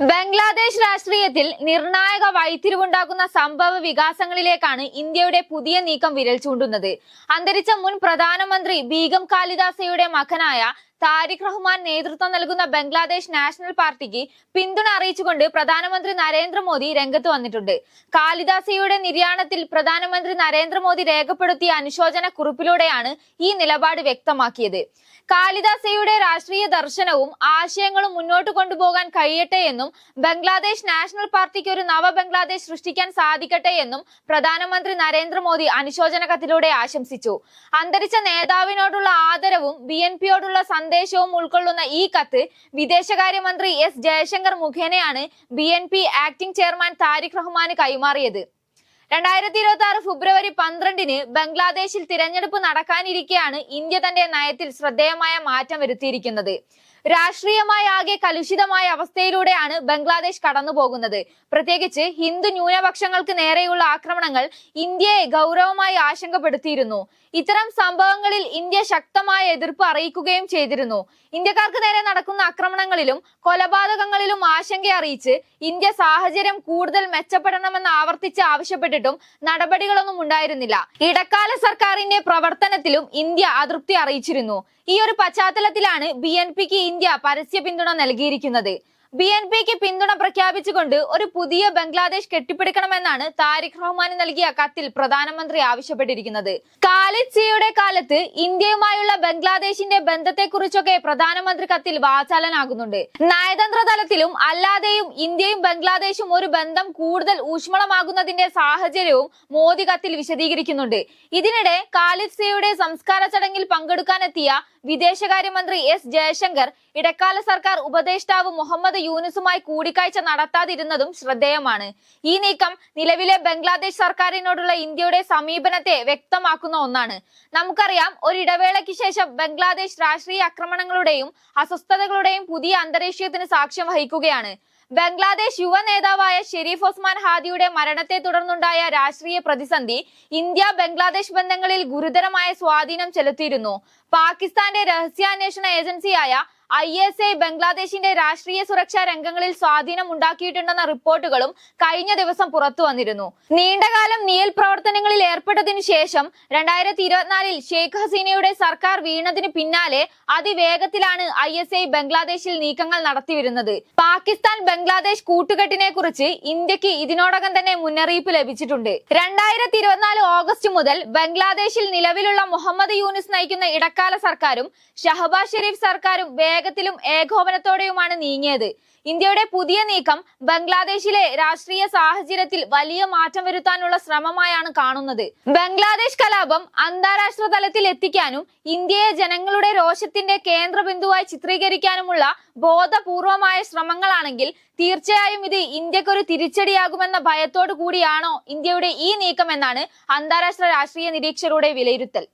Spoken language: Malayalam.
ബംഗ്ലാദേശ് രാഷ്ട്രീയത്തിൽ നിർണായക വഴിത്തിരിവുണ്ടാക്കുന്ന സംഭവ വികാസങ്ങളിലേക്കാണ് ഇന്ത്യയുടെ പുതിയ നീക്കം വിരൽ ചൂണ്ടുന്നത്. അന്തരിച്ച മുൻ പ്രധാനമന്ത്രി ബീഗം കാലിദാസയുടെ മകനായ താരിഖ് റഹ്മാൻ നേതൃത്വം നൽകുന്ന ബംഗ്ലാദേശ് നാഷണൽ പാർട്ടിക്ക് പിന്തുണ അറിയിച്ചുകൊണ്ട് പ്രധാനമന്ത്രി നരേന്ദ്രമോദി രംഗത്ത് വന്നിട്ടുണ്ട്. കാളിദാസിയുടെ നിര്യാണത്തിൽ പ്രധാനമന്ത്രി നരേന്ദ്രമോദി രേഖപ്പെടുത്തിയ അനുശോചന കുറിപ്പിലൂടെയാണ് ഈ നിലപാട് വ്യക്തമാക്കിയത്. കാളിദാസയുടെ രാഷ്ട്രീയ ദർശനവും ആശയങ്ങളും മുന്നോട്ട് കൊണ്ടുപോകാൻ കഴിയട്ടെ എന്നും ബംഗ്ലാദേശ് നാഷണൽ പാർട്ടിക്ക് ഒരു നവ ബംഗ്ലാദേശ് സൃഷ്ടിക്കാൻ സാധിക്കട്ടെ എന്നും പ്രധാനമന്ത്രി നരേന്ദ്രമോദി അനുശോചന കത്തിലൂടെ ആശംസിച്ചു. അന്തരിച്ച നേതാവിനോടുള്ള ആദരവും ബി എൻ പിയോടുള്ള സന്ദേശവും ഉൾക്കൊള്ളുന്ന ഈ കത്ത് വിദേശകാര്യമന്ത്രി എസ് ജയശങ്കർ മുഖേനയാണ് B N P acting chairman Tariq റഹ്മാന് കൈമാറിയത്. രണ്ടായിരത്തി ഇരുപത്തി ആറ് ഫെബ്രുവരി പന്ത്രണ്ടിന് ബംഗ്ലാദേശിൽ തിരഞ്ഞെടുപ്പ് നടക്കാനിരിക്കെയാണ് ഇന്ത്യ തന്റെ നയത്തിൽ ശ്രദ്ധേയമായ മാറ്റം വരുത്തിയിരിക്കുന്നത്. രാഷ്ട്രീയമായി ആകെ കലുഷിതമായ അവസ്ഥയിലൂടെയാണ് ബംഗ്ലാദേശ് കടന്നുപോകുന്നത് പ്രത്യേകിച്ച് ഹിന്ദു ന്യൂനപക്ഷങ്ങൾക്ക് നേരെയുള്ള ആക്രമണങ്ങൾ ഇന്ത്യയെ ഗൗരവമായി ആശങ്കപ്പെടുത്തിയിരുന്നു. ഇത്തരം സംഭവങ്ങളിൽ ഇന്ത്യ ശക്തമായ എതിർപ്പ് അറിയിക്കുകയും ചെയ്തിരുന്നു. ഇന്ത്യക്കാർക്ക് നേരെ നടക്കുന്ന ആക്രമണങ്ങളിലും കൊലപാതകങ്ങളിലും ആശങ്ക അറിയിച്ച് ഇന്ത്യ സാഹചര്യം കൂടുതൽ മെച്ചപ്പെടണമെന്ന് ആവർത്തിച്ച് ആവശ്യപ്പെട്ടിട്ടും നടപടികളൊന്നും ഉണ്ടായിരുന്നില്ല. ഇടക്കാല സർക്കാരിന്റെ പ്രവർത്തനത്തിലും ഇന്ത്യ അതൃപ്തി അറിയിച്ചിരുന്നു. ഈ ഒരു പശ്ചാത്തലത്തിലാണ് ബി എൻ പിക്ക് ഇന്ത്യ പരസ്യ പിന്തുണ നൽകിയിരിക്കുന്നത്. ബി എൻ പിക്ക് പിന്തുണ പ്രഖ്യാപിച്ചുകൊണ്ട് ഒരു പുതിയ ബംഗ്ലാദേശ് കെട്ടിപ്പടുക്കണമെന്നാണ് താരിഖ് റഹ്മാന് നൽകിയ കത്തിൽ പ്രധാനമന്ത്രി ആവശ്യപ്പെട്ടിരിക്കുന്നത്. ഖാലിദ് സിയുടെ കാലത്ത് ഇന്ത്യയുമായുള്ള ബംഗ്ലാദേശിന്റെ ബന്ധത്തെക്കുറിച്ചൊക്കെ പ്രധാനമന്ത്രി കത്തിൽ വാചാലനാകുന്നുണ്ട്. നയതന്ത്ര തലത്തിലും അല്ലാതെയും ഇന്ത്യയും ബംഗ്ലാദേശും ഒരു ബന്ധം കൂടുതൽ ഊഷ്മളമാകുന്നതിന്റെ സാഹചര്യവും മോദി കത്തിൽ വിശദീകരിക്കുന്നുണ്ട്. ഇതിനിടെ ഖാലിദ് സിയുടെ സംസ്കാര ചടങ്ങിൽ പങ്കെടുക്കാനെത്തിയ വിദേശകാര്യമന്ത്രി എസ് ജയശങ്കർ ഇടക്കാല സർക്കാർ ഉപദേഷ്ടാവ് മുഹമ്മദ് യൂനുസുമായി കൂടിക്കാഴ്ച നടത്താതിരുന്നതും ശ്രദ്ധേയമാണ്. ഈ നീക്കം നിലവിലെ ബംഗ്ലാദേശ് സർക്കാരിനോടുള്ള ഇന്ത്യയുടെ സമീപനത്തെ വ്യക്തമാക്കുന്ന ഒന്നാണ്. നമുക്കറിയാം ഒരിടവേളയ്ക്ക് ശേഷം ബംഗ്ലാദേശ് രാഷ്ട്രീയ ആക്രമണങ്ങളുടെയും അസ്വസ്ഥതകളുടെയും പുതിയ അന്തരീക്ഷത്തിന് സാക്ഷ്യം വഹിക്കുകയാണ്. ബംഗ്ലാദേശ് യുവ നേതാവായ ഷെരീഫ് ഒസ്മാൻ ഹാദിയുടെ മരണത്തെ തുടർന്നുണ്ടായ രാഷ്ട്രീയ പ്രതിസന്ധി ഇന്ത്യ ബംഗ്ലാദേശ് ബന്ധങ്ങളിൽ ഗുരുതരമായ സ്വാധീനം ചെലുത്തിയിരുന്നു. പാകിസ്ഥാന്റെ രഹസ്യാന്വേഷണ ഏജൻസിയായ ഐ എസ് ഐ ബംഗ്ലാദേശിന്റെ രാഷ്ട്രീയ സുരക്ഷാ രംഗങ്ങളിൽ സ്വാധീനം ഉണ്ടാക്കിയിട്ടുണ്ടെന്ന റിപ്പോർട്ടുകളും കഴിഞ്ഞ ദിവസം പുറത്തു വന്നിരുന്നു. നീണ്ടകാലം നിയൽ പ്രവർത്തനങ്ങളിൽ ഏർപ്പെട്ടതിനു ശേഷം രണ്ടായിരത്തി ഇരുപത്തിനാലിൽ ഷെയ്ഖ് ഹസീനയുടെ സർക്കാർ വീണതിന് പിന്നാലെ അതിവേഗത്തിലാണ് ഐ എസ് ഐ ബംഗ്ലാദേശിൽ നീക്കങ്ങൾ നടത്തിവരുന്നത്. പാകിസ്ഥാൻ ബംഗ്ലാദേശ് കൂട്ടുകെട്ടിനെ കുറിച്ച് ഇന്ത്യയ്ക്ക് ഇതിനോടകം തന്നെ മുന്നറിയിപ്പ് ലഭിച്ചിട്ടുണ്ട്. രണ്ടായിരത്തി ഇരുപത്തിനാല് ഓഗസ്റ്റ് മുതൽ ബംഗ്ലാദേശിൽ നിലവിലുള്ള മുഹമ്മദ് യൂനിസ് നയിക്കുന്ന ഇടക്കാല സർക്കാരും ഷഹബാസ് ഷെരീഫ് സർക്കാരും വേഗത്തിലും ഏകോപനത്തോടെയുമാണ് നീങ്ങിയത്. ഇന്ത്യയുടെ പുതിയ നീക്കം ബംഗ്ലാദേശിലെ രാഷ്ട്രീയ സാഹചര്യത്തിൽ വലിയ മാറ്റം വരുത്താനുള്ള ശ്രമമായാണ് കാണുന്നത്. ബംഗ്ലാദേശ് കലാപം അന്താരാഷ്ട്ര തലത്തിൽ എത്തിക്കാനും ഇന്ത്യയെ ജനങ്ങളുടെ രോഷത്തിന്റെ കേന്ദ്രബിന്ദുവായി ചിത്രീകരിക്കാനുമുള്ള ബോധപൂർവമായ ശ്രമങ്ങളാണെങ്കിൽ തീർച്ചയായും ഇത് ഇന്ത്യക്കൊരു തിരിച്ചടിയാകുമെന്ന ഭയത്തോടു കൂടിയാണോ ഇന്ത്യയുടെ ഈ നീക്കം എന്നാണ് അന്താരാഷ്ട്ര രാഷ്ട്രീയ നിരീക്ഷകരുടെ വിലയിരുത്തൽ.